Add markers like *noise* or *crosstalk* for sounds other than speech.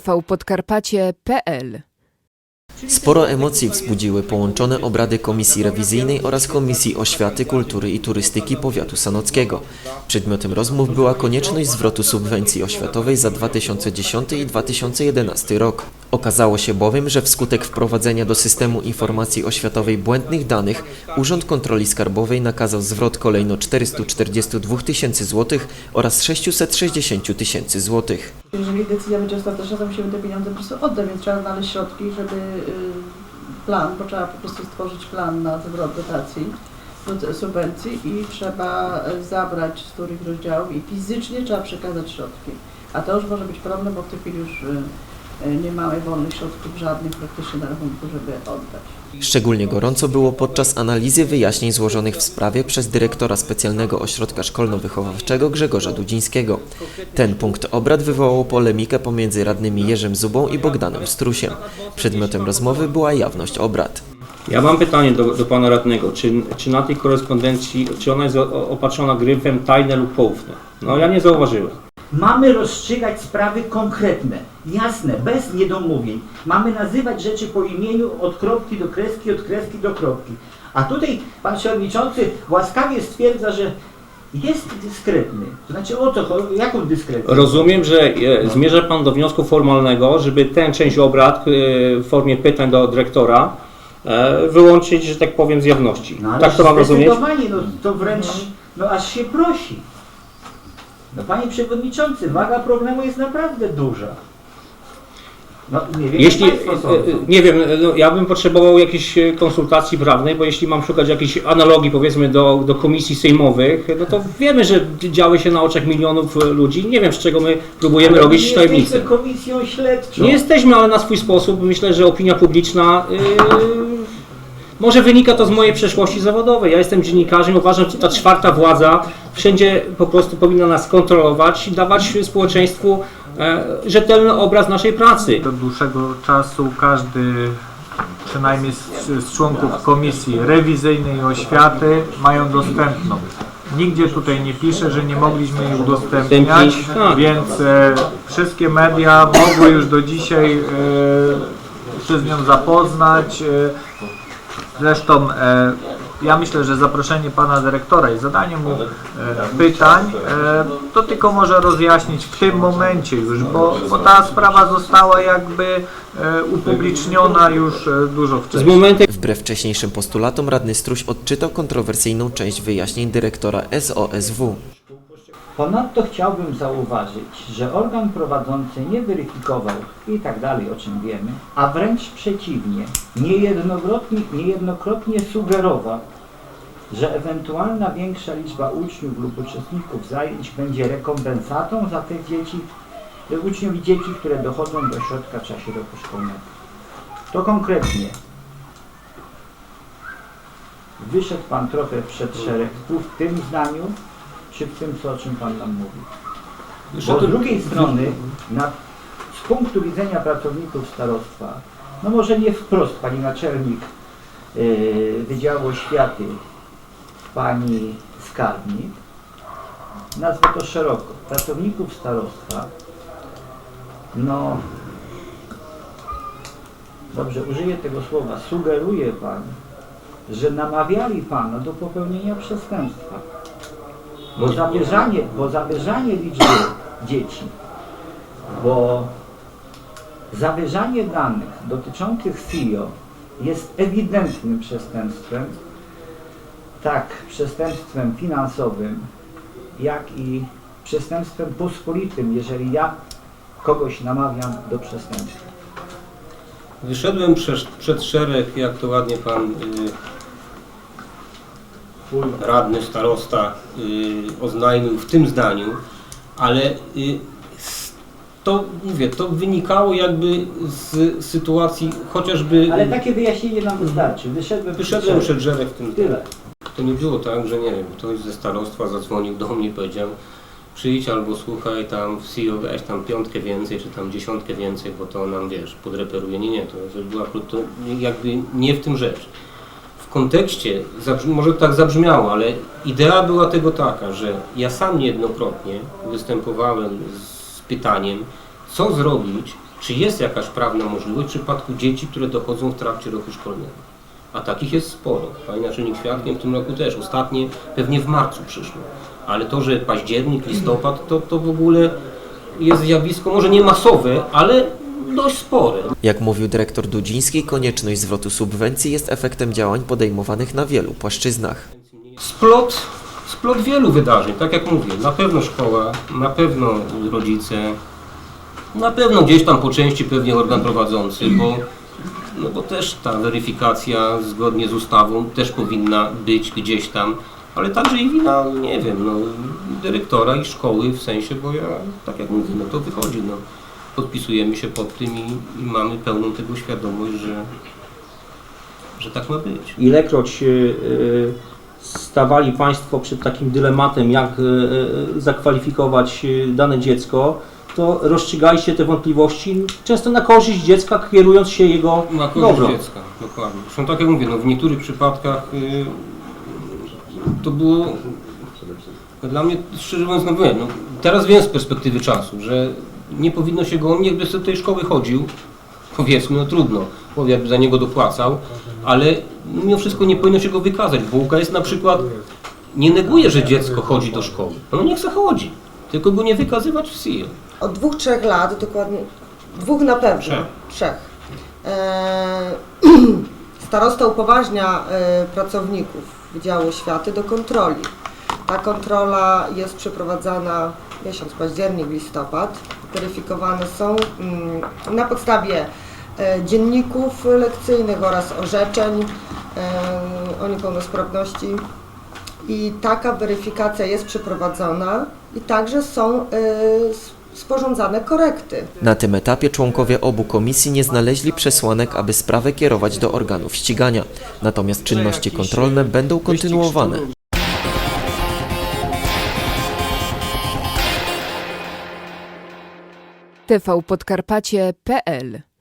tvpodkarpacie.pl Sporo emocji wzbudziły połączone obrady Komisji Rewizyjnej oraz Komisji Oświaty, Kultury i Turystyki Powiatu Sanockiego. Przedmiotem rozmów była konieczność zwrotu subwencji oświatowej za 2010 i 2011 rok. Okazało się bowiem, że wskutek wprowadzenia do systemu informacji oświatowej błędnych danych Urząd Kontroli Skarbowej nakazał zwrot kolejno 442 tysięcy złotych oraz 660 tysięcy złotych. Jeżeli decyzja będzie ostateczna, to musimy te pieniądze po prostu oddać, więc trzeba znaleźć środki, żeby y, plan, bo trzeba po prostu stworzyć plan na zwrot dotacji, do subwencji i trzeba y, zabrać z których rozdziałów i fizycznie trzeba przekazać środki. A to już może być problem, bo w tej chwili już y, nie mamy wolnych środków żadnych praktycznie na rachunku, żeby oddać. Szczególnie gorąco było podczas analizy wyjaśnień złożonych w sprawie przez dyrektora specjalnego ośrodka szkolno-wychowawczego Grzegorza Dudzińskiego. Ten punkt obrad wywołał polemikę pomiędzy radnymi Jerzym Zubą i Bogdanem Strusiem. Przedmiotem rozmowy była jawność obrad. Ja mam pytanie do, do pana radnego, czy, czy na tej korespondencji, czy ona jest opatrzona gryfem tajne lub poufne? No ja nie zauważyłem. Mamy rozstrzygać sprawy konkretne, jasne, bez niedomówień. Mamy nazywać rzeczy po imieniu od kropki do kreski, od kreski do kropki. A tutaj pan przewodniczący łaskawie stwierdza, że jest dyskretny. To znaczy o co chodzi? Jaką dyskretność? Rozumiem, że e, zmierza pan do wniosku formalnego, żeby tę część obrad e, w formie pytań do dyrektora e, wyłączyć, że tak powiem, z jawności. No, ale tak to mam rozumieć? Zdecydowanie, no, to wręcz, no aż się prosi. No panie przewodniczący, waga problemu jest naprawdę duża. No nie wiem, Jeśli, e, sądzą. nie wiem, no, ja bym potrzebował jakiejś e, konsultacji prawnej, bo jeśli mam szukać jakiejś analogii powiedzmy do, do komisji sejmowych, no to wiemy, że działy się na oczach milionów ludzi. Nie wiem, z czego my próbujemy Ale robić nie tajemnicę. jesteśmy komisją śledczą. Nie jesteśmy, ale na swój sposób. Myślę, że opinia publiczna. Yy, może wynika to z mojej przeszłości zawodowej. Ja jestem dziennikarzem, uważam, że ta czwarta władza wszędzie po prostu powinna nas kontrolować i dawać społeczeństwu rzetelny obraz naszej pracy. Do dłuższego czasu każdy, przynajmniej z, z członków Komisji Rewizyjnej i Oświaty mają dostępną. Nigdzie tutaj nie pisze, że nie mogliśmy jej udostępniać, tak. więc e, wszystkie media mogły już do dzisiaj e, się z nią zapoznać. E, zresztą e, ja myślę, że zaproszenie pana dyrektora i zadanie mu e, pytań e, to tylko może rozjaśnić w tym momencie już, bo, bo ta sprawa została jakby e, upubliczniona już e, dużo wcześniej. Wbrew wcześniejszym postulatom radny Struś odczytał kontrowersyjną część wyjaśnień dyrektora SOSW. Ponadto chciałbym zauważyć, że organ prowadzący nie weryfikował i tak dalej, o czym wiemy, a wręcz przeciwnie, niejednokrotnie, niejednokrotnie sugerował, że ewentualna większa liczba uczniów lub uczestników zajęć będzie rekompensatą za tych dzieci, uczniów i dzieci, które dochodzą do środka w czasie roku szkolnego. To konkretnie. Wyszedł Pan trochę przed szereg w tym zdaniu, czy w tym, co, o czym Pan nam mówi. Bo z drugiej strony, na, z punktu widzenia pracowników starostwa, no może nie wprost Pani Naczelnik yy, Wydziału Oświaty, Pani Skarbnik, nazwę to szeroko, pracowników starostwa, no dobrze, użyję tego słowa, sugeruje Pan, że namawiali Pana do popełnienia przestępstwa. Bo zawyżanie, bo zawyżanie liczby dzieci, bo zawyżanie danych dotyczących CIO jest ewidentnym przestępstwem, tak przestępstwem finansowym, jak i przestępstwem pospolitym, jeżeli ja kogoś namawiam do przestępstwa. Wyszedłem przed, przed szereg, jak to ładnie pan y, radny, starosta y, oznajmił w tym zdaniu, ale y, to mówię, to wynikało jakby z sytuacji chociażby. Ale takie wyjaśnienie nam wystarczy. Wyszedłem Wyszedłem przed szereg w tym. Tyle. To nie było tak, że nie wiem, ktoś ze starostwa zadzwonił do mnie i powiedział przyjdź albo słuchaj tam w CEO weź tam piątkę więcej, czy tam dziesiątkę więcej, bo to nam wiesz, podreperuje. Nie, nie, to, to była to jakby nie w tym rzecz. Kontekście, może tak zabrzmiało, ale idea była tego taka, że ja sam niejednokrotnie występowałem z pytaniem, co zrobić, czy jest jakaś prawna możliwość w przypadku dzieci, które dochodzą w trakcie roku szkolnego. A takich jest sporo. Panie naczelnik świadkiem w tym roku też. Ostatnie pewnie w marcu przyszło. Ale to, że październik, listopad, to, to w ogóle jest zjawisko może nie masowe, ale dość spore. Jak mówił dyrektor Dudziński, konieczność zwrotu subwencji jest efektem działań podejmowanych na wielu płaszczyznach. Splot, splot wielu wydarzeń, tak jak mówię, na pewno szkoła, na pewno rodzice, na pewno gdzieś tam po części pewnie organ prowadzący, bo, no bo też ta weryfikacja zgodnie z ustawą też powinna być gdzieś tam, ale także i wina, nie wiem, no, dyrektora i szkoły w sensie, bo ja, tak jak mówię, no to wychodzi, no, podpisujemy się pod tym i, i mamy pełną tego świadomość, że, że tak ma być. Ilekroć y, stawali Państwo przed takim dylematem, jak y, zakwalifikować y, dane dziecko, to rozstrzygaliście te wątpliwości często na korzyść dziecka, kierując się jego Na korzyść dobro. dziecka, dokładnie. Zresztą tak jak mówię, no w niektórych przypadkach y, to było dla mnie, szczerze mówiąc, no no, teraz wiem z perspektywy czasu, że nie powinno się go, on jakby z tej szkoły chodził, powiedzmy, no trudno, bo jakby za niego dopłacał, ale mimo wszystko nie powinno się go wykazać, bo UKS na przykład nie neguje, że dziecko chodzi do szkoły, no niech se chodzi, tylko go nie wykazywać w SIL. Od dwóch, trzech lat, dokładnie, dwóch na pewno, Trzech. trzech. E, *clears throat* starosta upoważnia e, pracowników Wydziału Oświaty do kontroli. Ta kontrola jest przeprowadzana miesiąc październik, listopad. Weryfikowane są mm, na podstawie e, dzienników lekcyjnych oraz orzeczeń e, o niepełnosprawności. I taka weryfikacja jest przeprowadzona i także są e, sporządzane korekty. Na tym etapie członkowie obu komisji nie znaleźli przesłanek, aby sprawę kierować do organów ścigania. Natomiast czynności kontrolne będą kontynuowane. tvpodkarpacie.pl